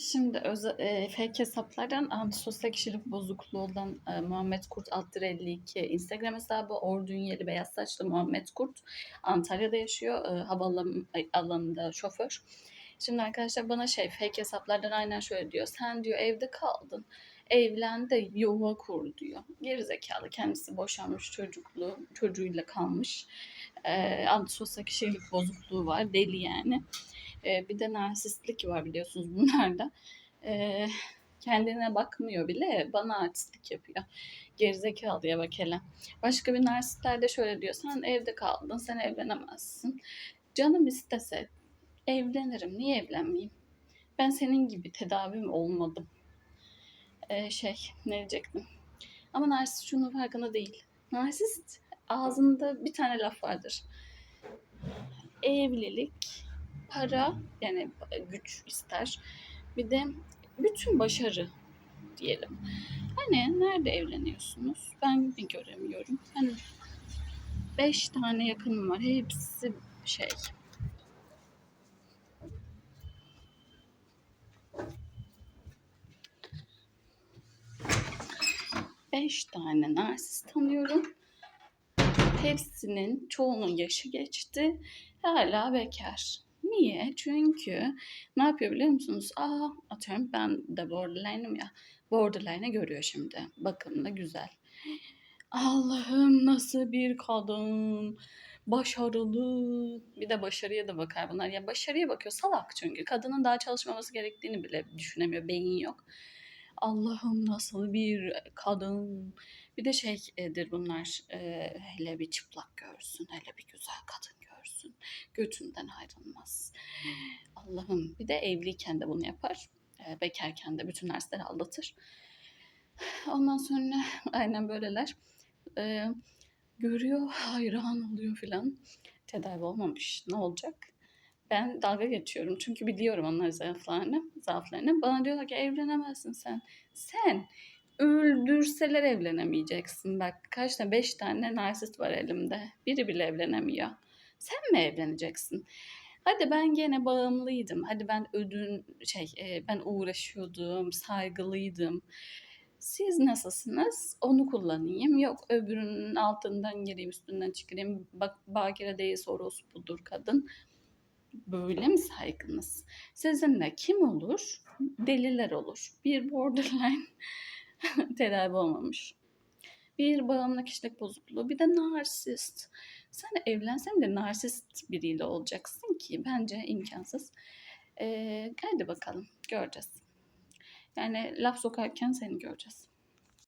Şimdi öze, e, fake hesaplardan antisosyal kişilik bozukluğu olan e, Muhammed Kurt Altır 52 Instagram hesabı Ordu Ünyeli beyaz saçlı Muhammed Kurt Antalya'da yaşıyor. E, havaalanında şoför. Şimdi arkadaşlar bana şey fake hesaplardan aynen şöyle diyor. Sen diyor evde kaldın. Evlen de yuva kur diyor. Gerizekalı kendisi boşanmış çocuklu çocuğuyla kalmış. E, antisosyal kişilik bozukluğu var. Deli yani. E, bir de narsistlik var biliyorsunuz bunlarda. E, kendine bakmıyor bile bana artistlik yapıyor. Gerizekalıya bak hele. Başka bir narsistler de şöyle diyor. Sen evde kaldın, sen evlenemezsin. Canım istese evlenirim. Niye evlenmeyeyim? Ben senin gibi tedavim olmadım. Ee, şey, ne diyecektim? Ama narsist şunun farkında değil. Narsist ağzında bir tane laf vardır. Evlilik, para yani güç ister. Bir de bütün başarı diyelim. Hani nerede evleniyorsunuz? Ben mi göremiyorum. Hani beş tane yakınım var. Hepsi şey beş tane narsist tanıyorum. Hepsinin çoğunun yaşı geçti. Hala bekar. Niye? Çünkü ne yapıyor biliyor musunuz? Aa atıyorum ben de borderline'ım ya. Borderline'ı görüyor şimdi. Bakımlı güzel. Allah'ım nasıl bir kadın. Başarılı. Bir de başarıya da bakar bunlar. Ya başarıya bakıyor. Salak çünkü. Kadının daha çalışmaması gerektiğini bile düşünemiyor. Beyin yok. Allah'ım nasıl bir kadın. Bir de şeydir bunlar. E, hele bir çıplak görsün. Hele bir güzel kadın görsün. Götünden ayrılmaz. Allah'ım. Bir de evliyken de bunu yapar. E, bekarken de bütün dersleri aldatır. Ondan sonra aynen böyleler. E, görüyor, hayran oluyor filan. Tedavi olmamış. Ne olacak? Ben dalga geçiyorum. Çünkü biliyorum onlar zaaflarını. zaaflarını. Bana diyorlar ki evlenemezsin sen. Sen öldürseler evlenemeyeceksin. Bak kaç tane? Beş tane narsist var elimde. Biri bile evlenemiyor. Sen mi evleneceksin? Hadi ben gene bağımlıydım. Hadi ben ödün şey ben uğraşıyordum, saygılıydım. Siz nasılsınız? Onu kullanayım. Yok öbürünün altından gireyim, üstünden çıkarayım. Bak bakire değilse orospudur kadın. Böyle mi saygınız? Sizinle kim olur? Deliler olur. Bir borderline tedavi olmamış. Bir bağımlı kişilik bozukluğu, bir de narsist. Sen evlensen de narsist biriyle olacaksın ki bence imkansız. Ee, hadi bakalım göreceğiz. Yani laf sokarken seni göreceğiz.